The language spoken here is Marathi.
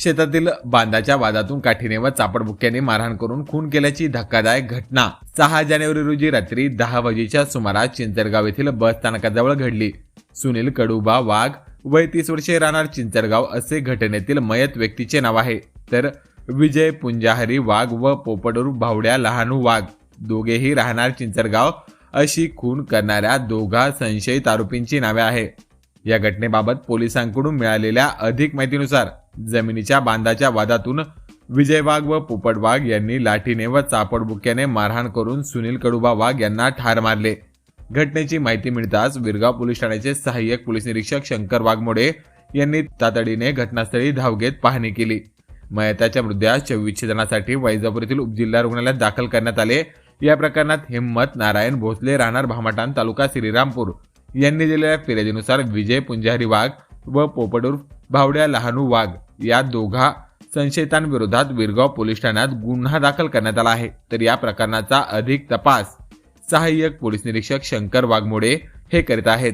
शेतातील बांधाच्या वादातून काठीने व चापडबुक्याने मारहाण करून खून केल्याची धक्कादायक घटना सहा जानेवारी रोजी रात्री दहा वाजेच्या सुमारास चिंचरगाव येथील बस स्थानकाजवळ घडली. सुनील कडुबा वाघ वय तीस वर्षे राहणार चिंचरगाव असे घटनेतील मयत व्यक्तीचे नाव आहे. तर विजय पुंजाहरी वाघ व पोपडरू भावड्या लहानू वाघ दोघेही राहणार चिंचरगाव अशी खून करणाऱ्या दोघा संशयित आरोपींची नावे आहे. या घटनेबाबत पोलिसांकडून मिळालेल्या अधिक माहितीनुसार जमिनीच्या बांधाच्या वादातून विजय वाघ व पोपट वाघ यांनी लाठीने व चापडबुक्याने मारहाण करून सुनील कडुबा वाघ यांना ठार मारले. घटनेची माहिती मिळताच विरगाव पोलीस ठाण्याचे सहाय्यक पोलीस निरीक्षक शंकर वाघमोडे यांनी तातडीने घटनास्थळी धाव घेत पाहणी केली. मयताच्या मृतदेहास विच्छेदनासाठी वैजापूर येथील उपजिल्हा रुग्णालयात दाखल करण्यात आले. या प्रकरणात हिम्मत नारायण भोसले राहणार भामाटान तालुका श्रीरामपूर यांनी दिलेल्या फिर्यादीनुसार विजय पुंजारी वाघ व पोपडूर भावड्या लहानू वाघ या दोघा संशयितांविरोधात विरगाव पोलीस ठाण्यात गुन्हा दाखल करण्यात आला आहे. तर या प्रकरणाचा अधिक तपास सहाय्यक पोलीस निरीक्षक शंकर वाघमोडे हे करीत आहेत.